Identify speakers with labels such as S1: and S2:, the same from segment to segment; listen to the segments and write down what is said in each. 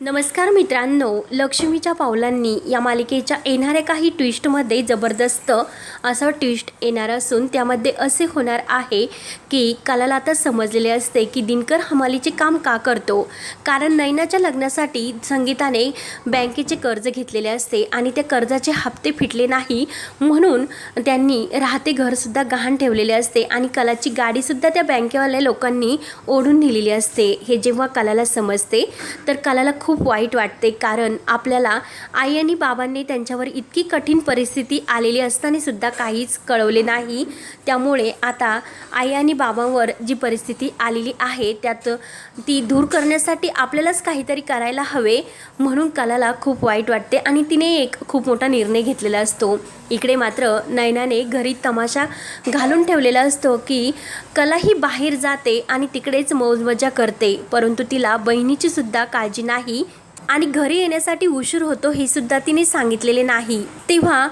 S1: नमस्कार मित्रांनो लक्ष्मीच्या पावलांनी या मालिकेच्या येणाऱ्या काही ट्विस्टमध्ये जबरदस्त असं ट्विस्ट येणार असून त्यामध्ये असे होणार आहे की कलाला आता समजलेले असते की दिनकर हमालीचे काम का करतो. कारण नैनाच्या लग्नासाठी संगीताने बँकेचे कर्ज घेतलेले असते आणि त्या कर्जाचे हप्ते फिटले नाही म्हणून त्यांनी राहते घरसुद्धा गहाण ठेवलेले असते आणि कलाची गाडीसुद्धा त्या बँकेवाल्या लोकांनी ओढून नेलेली असते. हे जेव्हा कलाला समजते तर कलाला खूप वाईट वाटते. कारण आपल्याला आई आणि बाबांनी त्यांच्यावर इतकी कठीण परिस्थिती आलेली असतानासुद्धा काहीच कळवले नाही. त्यामुळे आता आई आणि बाबांवर जी परिस्थिती आलेली आहे त्यात ती दूर करण्यासाठी आपल्यालाच काहीतरी करायला हवे म्हणून कलाला खूप वाईट वाटते आणि तिने एक खूप मोठा निर्णय घेतलेला असतो. इकडे मात्र नयनाने घरी तमाशा घालून ठेवलेला असतो की कला ही बाहेर जाते आणि तिकडेच मौजमजा करते. परंतु तिला बहिणीचीसुद्धा काळजी नाही. आणि घरी येण्यासाठी उशीर होतो हे सुद्धा तिने सांगितलेले नाही. तेव्हा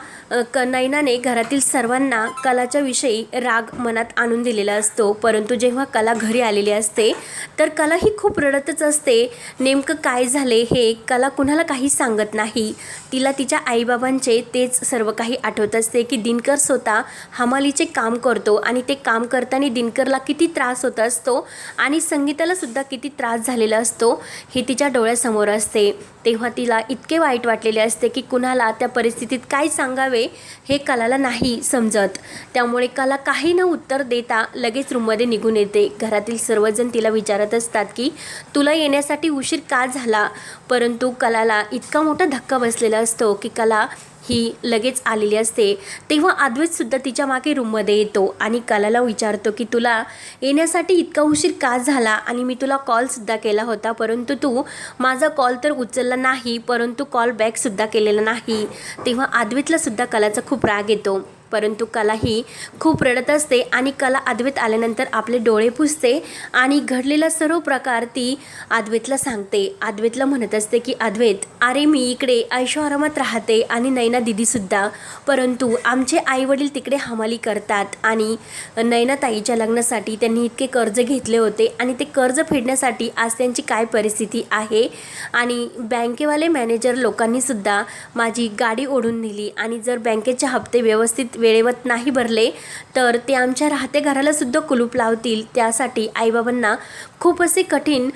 S1: क नैनाने घरातील सर्वांना कलाच्या विषयी राग मनात आणून दिलेला असतो. परंतु जेव्हा कला घरी आलेली असते तर कला ही खूप रडतच असते. नेमकं काय झाले हे कला कुणाला काही सांगत नाही. तिला तिच्या आईबाबांचे तेच सर्व काही आठवत असते की दिनकर स्वतः हमालीचे काम करतो आणि ते काम करताना दिनकरला किती त्रास होत असतो आणि संगीतालासुद्धा किती त्रास झालेला असतो हे तिच्या डोळ्यासमोर असते. तेव्हा तिला इतके वाईट वाटलेले असते की कुणाला त्या परिस्थितीत काय सांगावे? हे कलाला नाही समजत. त्यामुळे कला काही न उत्तर देता लगेच रूममध्ये निघून येते. घरातील सर्वजण तिला विचारत असतात की तुला येण्यासाठी उशीर का झाला? परंतु कलाला इतका मोठा धक्का बसलेला असतो की कला ही लगेच आलेली असते. तेव्हा अद्वैतसुद्धा तिच्यामागे रूममध्ये येतो आणि कलाला विचारतो की तुला येण्यासाठी इतका उशीर का झाला? आणि मी तुला कॉलसुद्धा केला होता. परंतु तू माझा कॉल तर उचलला नाही. परंतु कॉल बॅकसुद्धा केलेला नाही. तेव्हा अद्वैतलासुद्धा कलाचा खूप राग येतो. परंतु कला ही खूप रडत असते आणि कला अद्वैत आल्यानंतर आपले डोळे पुसते आणि घडलेला सर्व प्रकार ती अद्वैतला सांगते. अद्वैतला म्हणत असते की अद्वैत अरे मी इकडे ऐशोआरामात राहते आणि नैना दिदीसुद्धा परंतु आमचे आईवडील तिकडे हमाली करतात आणि नैनाताईच्या लग्नासाठी त्यांनी इतके कर्ज घेतले होते आणि ते कर्ज फेडण्यासाठी आज त्यांची काय परिस्थिती आहे? आणि बँकेवाले मॅनेजर लोकांनीसुद्धा माझी गाडी ओढून नेली आणि जर बँकेचे हप्ते व्यवस्थित वेळेवर नाही भरले तर ते आमच्या राहते घरालासुद्धा कुलूप लावतील. त्यासाठी आईबाबांना खूप असे कठीण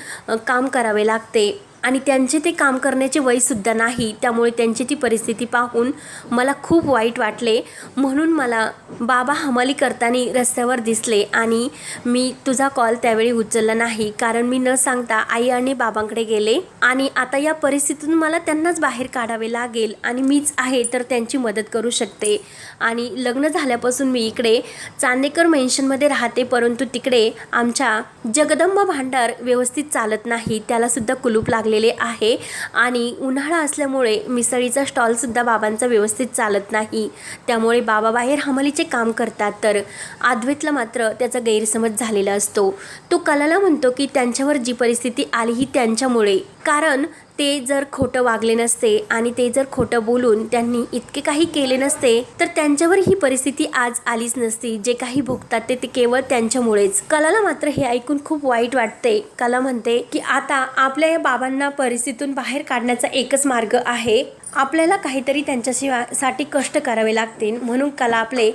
S1: काम करावे लागते. आणि त्यांचे ते काम करण्याचे वयसुद्धा नाही त्यामुळे त्यांची ती परिस्थिती पाहून मला खूप वाईट वाटले. म्हणून मला बाबा हमाली करताना रस्त्यावर दिसले आणि मी तुझा कॉल त्यावेळी उचलला नाही कारण मी न सांगता आई आणि बाबांकडे गेले. आणि आता या परिस्थितीतून मला त्यांनाच बाहेर काढावे लागेल आणि मीच आहे तर त्यांची मदत करू शकते. आणि लग्न झाल्यापासून मी इकडे चांदेकर मेन्शनमध्ये राहते परंतु तिकडे आमच्या जगदंब भांडार व्यवस्थित चालत नाही त्यालासुद्धा कुलूप लागलेले आहे आणि उन्हाळा असल्यामुळे मिसळीचा स्टॉलसुद्धा बाबांचा व्यवस्थित चालत नाही. त्यामुळे बाबा बाहेर हमालीचे काम करतात. तर आद्वेतला मात्र त्याचा गैरसमज झालेला असतो. तो कलाला म्हणतो की त्यांच्यावर जी परिस्थिती आली ही त्यांच्यामुळे. कारण ते जर खोटं वागले नसते आणि ते जर खोटं बोलून त्यांनी इतके काही केले नसते तर त्यांच्यावर ही परिस्थिती आज आलीच नसती. जे काही भोगतात ते ते केवळ त्यांच्यामुळेच. कलाला मात्र हे ऐकून खूप वाईट वाटते. कला म्हणते की आता आपल्या या बाबांना परिस्थितीतून बाहेर काढण्याचा एकच मार्ग आहे. आपल्याला काहीतरी त्यांच्याशिवासाठी कष्ट करावे लागतील. म्हणून कला आपले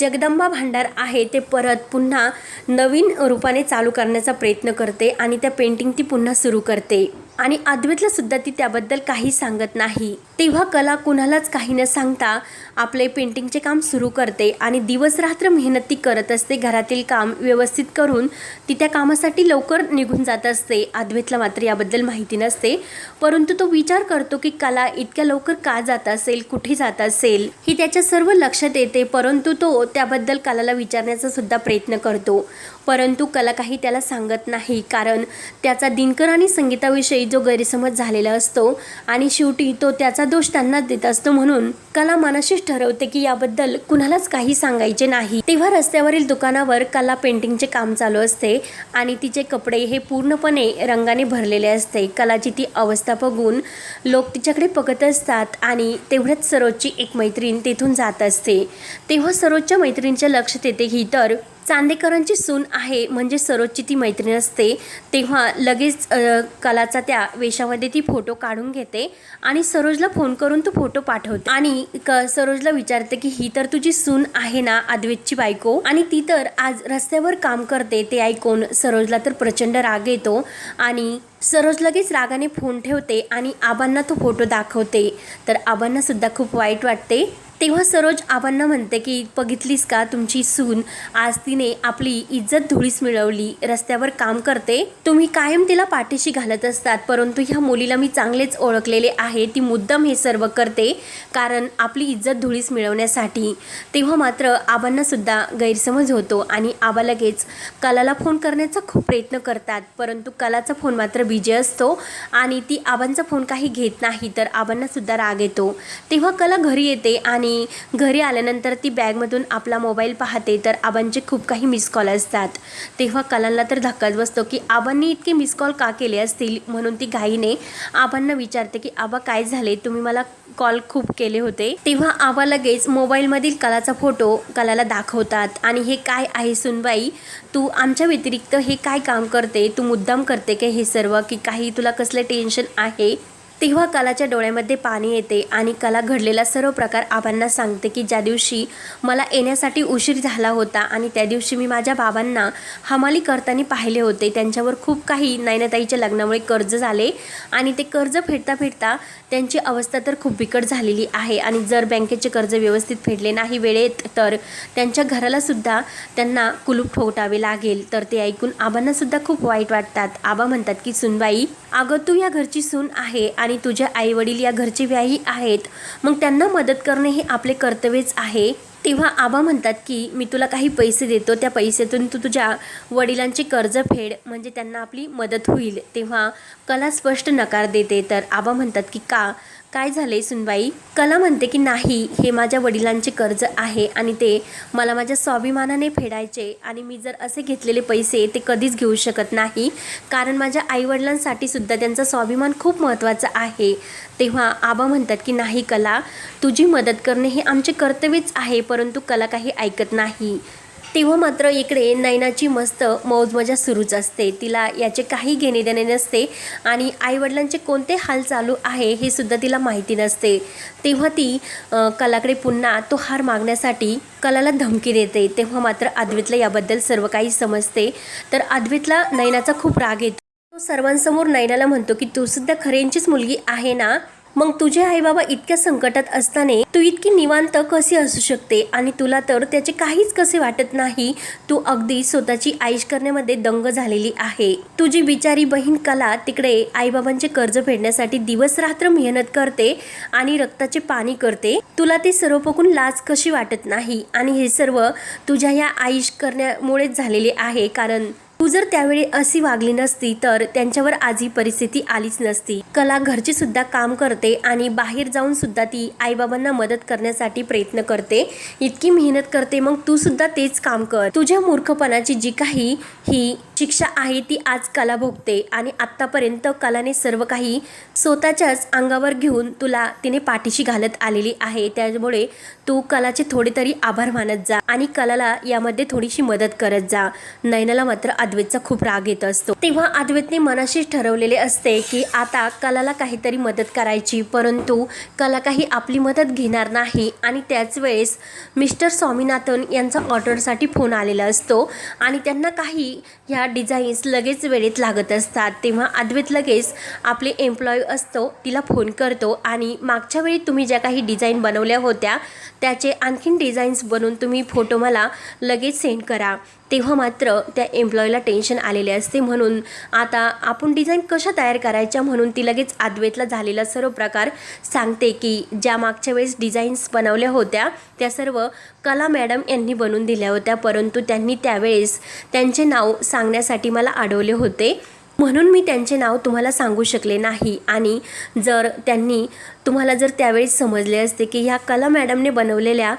S1: जगदंबा भांडार आहे. ते परत पुन्हा नवीन रूपाने चालू करण्याचा प्रयत्न करते आणि त्या पेंटिंग ती पुन्हा सुरू करते. आणि अद्वैतला सुद्धा ती त्याबद्दल काही सांगत नाही. तेव्हा कला कुणालाच काही न सांगता आपले पेंटिंगचे काम सुरू करते आणि दिवसरात्र मेहनत ती करत असते. घरातील काम व्यवस्थित करून ती त्या कामासाठी लवकर निघून जात असते. अद्वैतला मात्र याबद्दल माहिती नसते. परंतु तो विचार करतो की कला इतक्या लवकर का जात असेल? कुठे जात असेल? ही त्याच्या सर्व लक्षात येते. परंतु तो त्याबद्दल कलाला विचारण्याचा सुद्धा प्रयत्न करतो. परंतु कला काही त्याला सांगत नाही. कारण त्याचा दिनकर आणि संगीताविषयी जो गैरसमज झालेला असतो आणि शेवटी तो त्याचा दोष त्यांनाच देत असतो म्हणून कला मनाशीच ठरवते की याबद्दल कुणालाच काही सांगायचे नाही. तेव्हा रस्त्यावरील दुकानावर कला पेंटिंगचे काम चालू असते आणि तिचे कपडे हे पूर्णपणे रंगाने भरलेले असते. कलाची ती अवस्था बघून लोक तिच्याकडे बघत असतात आणि तेवढ्याच सरोजची एक मैत्रीण तिथून जात असते. तेव्हा सरोजच्या मैत्रिणीच्या लक्षात येते ही तर चांदेकरांची सून आहे म्हणजे सरोजची ती मैत्रीण असते तेव्हा लगेच कलाचा त्या वेशामध्ये ती फोटो काढून घेते आणि सरोजला फोन करून तो फोटो पाठवते. आणि क सरोजला विचारते की ही तर तुझी सून आहे ना अद्वैतची बायको? आणि ती तर आज रस्त्यावर काम करते ते ऐकून सरोजला तर प्रचंड राग येतो आणि सरोज लगेच रागाने फोन ठेवते आणि आबांना तो फोटो दाखवते. तर आबांना सुद्धा खूप वाईट वाटते. तेव्हा सरोज आबांना म्हणते की बघितलीस का तुमची सून? आज तिने आपली इज्जत धुळीस मिळवली. रस्त्यावर काम करते. तुम्ही कायम तिला पाठीशी घालत असतात. परंतु ह्या मुलीला मी चांगलेच ओळखलेले आहे. ती मुद्दाम हे सर्व करते कारण आपली इज्जत धुळीस मिळवण्यासाठी. तेव्हा मात्र आबांना सुद्धा गैरसमज होतो आणि आबा लगेच कलाला फोन करण्याचा खूप प्रयत्न करतात. परंतु कलाचा फोन मात्र बिजी असतो आणि ती आबांचा फोन काही घेत नाही तर आबांना सुद्धा राग येतो. तेव्हा कला घरी येते आणि घरी आल्यानंतर ती बॅगमधून आपला मोबाईल पाहते तर आबांचे खूप काही मिस कॉल असतात. तेव्हा कलांना तर धक्काच बसतो की आबांनी इतके मिस कॉल का केले असतील? म्हणून ती घाईने आबांना विचारते की आबा काय झाले? तुम्ही मला कॉल खूप केले होते. तेव्हा आबा लगेच मोबाईलमधील कलाचा फोटो कलाला दाखवतात. आणि हे काय आहे सुनबाई? तू आमच्या व्यतिरिक्त हे काय काम करते? तू मुद्दाम करते का हे सर्व? की काही तुला कसले टेन्शन आहे? तेव्हा कलाच्या डोळ्यामध्ये पाणी येते आणि कला घडलेला सर्व प्रकार आबांना सांगते की ज्या दिवशी मला येण्यासाठी उशीर झाला होता आणि त्या दिवशी मी माझ्या बाबांना हमाली करताना पाहिले होते त्यांच्यावर खूप काही नैनताईच्या लग्नामुळे कर्ज झाले आणि ते कर्ज फेडता फेडता त्यांची अवस्था तर खूप बिकट झालेली आहे आणि जर बँकेचे कर्ज व्यवस्थित फेडले नाही वेळेत तर त्यांच्या घरालासुद्धा त्यांना कुलूप ठोकटावे लागेल. तर ते ऐकून आबांनासुद्धा खूप वाईट वाटतात. आबा म्हणतात की सुनबाई अगं तू या घरची सून आहे आणि तुझे आईवडील या घरचे व्याही आहेत. मग त्यांना मदत करणे हे आपले कर्तव्यच आहे. तेव्हा आबा म्हणतात की मी तुला काही पैसे देतो. त्या पैशातून तू तुझ्या वडिलांची कर्ज फेड. म्हणजे त्यांना आपली मदत होईल. तेव्हा कला स्पष्ट नकार देते. तर आबा म्हणतात की का? काय झाले सुनबाई? कला म्हणते की नाही हे माझ्या वडिलांचे कर्ज आहे आणि ते मला माझ्या स्वाभिमानाने फेडायचे आणि मी जर असे घेतलेले पैसे ते कधीच घेऊ शकत नाही. कारण माझ्या आईवडिलांसाठी सुद्धा त्यांचा स्वाभिमान खूप महत्त्वाचा आहे. तेव्हा आबा म्हणतात की नाही कला तुझी मदत करणे हे आमचे कर्तव्यच आहे परंतु कला काही ऐकत नाही. तेव्हा मात्र इकडे नैनाची मस्त मौजमजा सुरूच असते. तिला याचे काही घेणे देणे नसते आणि आईवडिलांचे कोणते हाल चालू आहे हे सुद्धा तिला माहिती नसते. तेव्हा ती कलाकडे पुन्हा तो हार मागण्यासाठी कलाला धमकी देते. तेव्हा मात्र अद्वैतला याबद्दल सर्व काही समजते. तर अद्वैतला नैनाचा खूप राग येतो. तो सर्वांसमोर नैनाला म्हणतो की तू सुद्धा खरेंचीच मुलगी आहे ना? मग तुझे आई बाबा इतक्या संकटात असताना तू इतकी निवांत कशी असू शकते? आणि तुला तर त्याचे काहीच कसे वाटत नाही? तू अगदी स्वतःची आईश करण्यामध्ये दंग झालेली आहे. तुझी बिचारी बहीण कला तिकडे आईबाबांचे कर्ज फेडण्यासाठी दिवस रात्र मेहनत करते आणि रक्ताचे पाणी करते. तुला ते सर्व बघून लाज कशी वाटत नाही? आणि हे सर्व तुझ्या या आईश करण्यामुळेच झालेले आहे. कारण तू जर त्यावेळी अशी वागली नसती तर त्यांच्यावर आज ही परिस्थिती आलीच नसती. कला घरची सुद्धा काम करते आणि बाहेर जाऊन सुद्धा ती आईबाबांना मदत करण्यासाठी प्रयत्न करते. इतकी मेहनत करते मग तू सुद्धा तेच काम कर. तुझ्या मूर्खपणाची जी काही ही शिक्षा आहे ती आज कला भोगते आणि आत्तापर्यंत कलाने सर्व काही स्वतःच्याच अंगावर घेऊन तुला तिने पाठीशी घालत आलेली आहे. त्यामुळे तू कलाचे थोडे तरी आभार मानत जा आणि कलाला यामध्ये थोडीशी मदत करत जा. नयनाला मात्र अद्वैतचा खूप राग येत असतो. तेव्हा अद्वैतने मनाशीच ठरवलेले असते की आता कलाला काहीतरी मदत करायची परंतु कला काही आपली मदत घेणार नाही आणि त्याच वेळेस मिस्टर स्वामीनाथन यांचा ऑर्डरसाठी फोन आलेला असतो आणि त्यांना काही ह्या डिझाईन्स लगेच वेळेत लागत असतात. तेव्हा अद्वैत लगेच आपले एम्प्लॉय असतो तिला फोन करतो आणि मागच्या वेळी तुम्ही ज्या काही डिझाईन बनवल्या होत्या त्याचे आणखीन डिझाईन्स बनवून तुम्ही फोटो मला लगेच सेंड करा. तेव्हा मात्र त्या एम्प्लॉयला टेन्शन आलेले असते म्हणून आता आपण डिझाईन कशा तयार करायच्या म्हणून ती लगेच अद्वैतला झालेला सर्व प्रकार सांगते की ज्या मागच्या वेळेस डिझाईन्स बनवल्या होत्या त्या सर्व कला मॅडम यांनी बनवून दिल्या होत्या. परंतु त्यांनी त्यावेळेस त्यांचे नाव सांगण्यासाठी मला अडवले होते. म्हणून मी त्यांचे नाव तुम्हाला सांगू शकले नाही. आणि जर त्यांनी तुम्हाला जर त्यावेळेस समजले असते की ह्या कला मॅडमने बनवलेल्या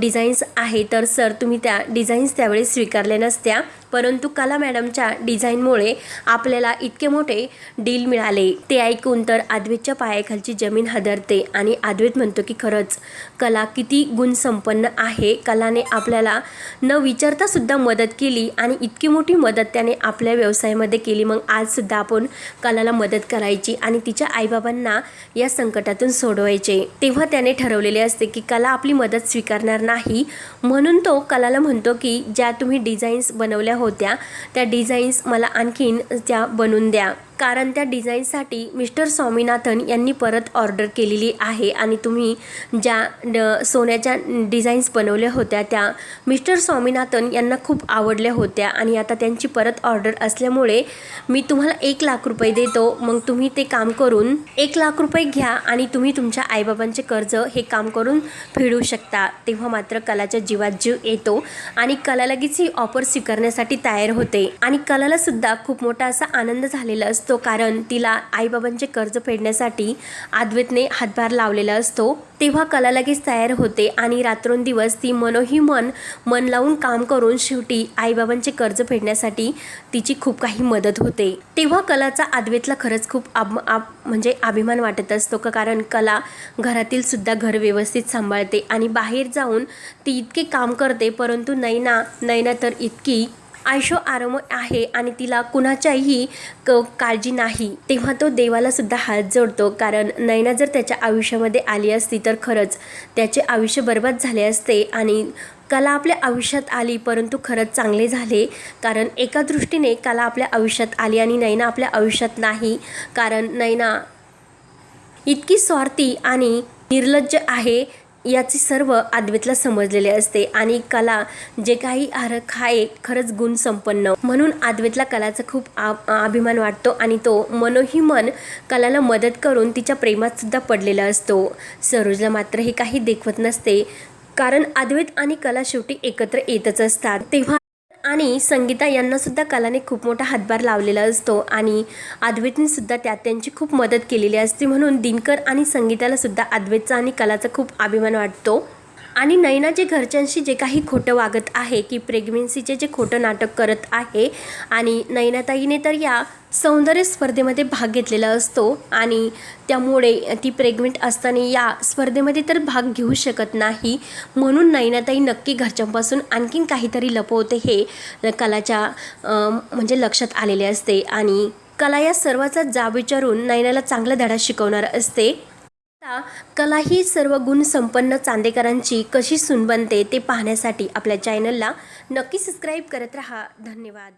S1: डिझाईन्स आहे तर सर तुम्ही त्या डिझाईन्स त्यावेळेस स्वीकारल्या नसत्या. परंतु कला मॅडमच्या डिझाईनमुळे आपल्याला इतके मोठे डील मिळाले. ते ऐकून तर आद्वेतच्या पायाखालची जमीन हदरते आणि आद्वेत म्हणतो की खरंच कला किती गुणसंपन्न आहे. कलाने आपल्याला न विचारतासुद्धा मदत केली आणि इतकी मोठी मदत त्याने आपल्या व्यवसायामध्ये केली. मग आजसुद्धा आपण कलाला मदत करायची आणि तिच्या आईबाबांना या संकटातून सोडवायचे. तेव्हा त्याने ठरवलेले असते की कला आपली मदत स्वीकारणार नाही. म्हणून तो कलाला म्हणतो की ज्या तुम्ही डिझाईन्स बनवल्या होत्या त्या डिझाईन्स मला आणखीन त्या बनवून द्या. कारण त्या डिझाईनसाठी मिस्टर स्वामीनाथन यांनी परत ऑर्डर केलेली आहे आणि तुम्ही ज्या सोन्याच्या डिझाईन्स बनवल्या होत्या त्या मिस्टर स्वामीनाथन यांना खूप आवडल्या होत्या आणि आता त्यांची परत ऑर्डर असल्यामुळे मी तुम्हाला एक लाख रुपये देतो. मग तुम्ही ते काम करून एक लाख रुपये घ्या आणि तुम्ही तुमच्या आईबाबांचे कर्ज हे काम करून फेडू शकता. तेव्हा मात्र कलाच्या जीवात जीव येतो आणि कला लगेच ही ऑफर स्वीकारण्यासाठी तयार होते. आणि कलाला सुद्धा खूप मोठा असा आनंद झालेला असतो. असतो. कारण तिला आईबाबांचे कर्ज फेडण्यासाठी आद्वेतने हातभार लावलेला असतो. तेव्हा कला लगेच तयार होते आणि रात्रंदिवस ती मनोही मन मन लावून काम करून शेवटी आईबाबांचे कर्ज फेडण्यासाठी तिची खूप काही मदत होते. तेव्हा कलाचा आद्वेतला खरंच खूप आब आब म्हणजे अभिमान वाटत असतो. का कारण कला घरातील सुद्धा घर व्यवस्थित सांभाळते आणि बाहेर जाऊन ती इतके काम करते. परंतु नैना नैना तर इतकी आयशो आराम आहे आणि तिला कुणाच्याही क काळजी नाही. तेव्हा तो देवाला सुद्धा हात जोडतो. कारण नैना जर त्याच्या आयुष्यामध्ये आली असती तर खरंच त्याचे आयुष्य बरबाद झाले असते आणि कला आपल्या आयुष्यात आली परंतु खरंच चांगले झाले. कारण एका दृष्टीने कला आपल्या आयुष्यात आली आणि नैना आपल्या आयुष्यात नाही. कारण नैना इतकी स्वार्थी आणि निर्लज्ज आहे. याचे सर्व आद्वेतला समजलेले असते आणि कला जे काही आरख आहे खरंच गुण संपन्न. म्हणून आद्वेतला कलाचा खूप आ अभिमान वाटतो आणि तो मनोही मन कलाला मदत करून तिच्या प्रेमात सुद्धा पडलेला असतो. सरोजला मात्र हे काही देखवत नसते कारण आद्वैत आणि कला शेवटी एकत्र येतच असतात. तेव्हा आणि संगीता यांनासुद्धा कलाने खूप मोठा हातभार लावलेला असतो आणि अद्वैतनेसुद्धा त्यात त्यांची खूप मदत केलेली असते म्हणून दिनकर आणि संगीतालासुद्धा अद्वैतचा आणि कलाचा खूप अभिमान वाटतो. आणि नैना जे घरच्यांशी जे काही खोटं वागत आहे की प्रेग्नेन्सीचे जे खोटं नाटक करत आहे आणि नैनाताईने तर या सौंदर्य स्पर्धेमध्ये भाग घेतलेला असतो आणि त्यामुळे ती प्रेग्नेंट असताना या स्पर्धेमध्ये तर भाग घेऊ शकत नाही. म्हणून नैनाताई नक्की घरच्यांपासून आणखीन काहीतरी लपवते हे कलाच्या म्हणजे लक्षात आलेले असते. आणि कला या सर्वाचा जाब विचारून नैनाला चांगला धडा शिकवणार असते. कला ही सर्व गुण संपन्न चांदेकरांची कशी सुन बनते ते पाहण्यासाठी आपल्या चॅनलला नक्की सबस्क्राईब करत रहा. धन्यवाद.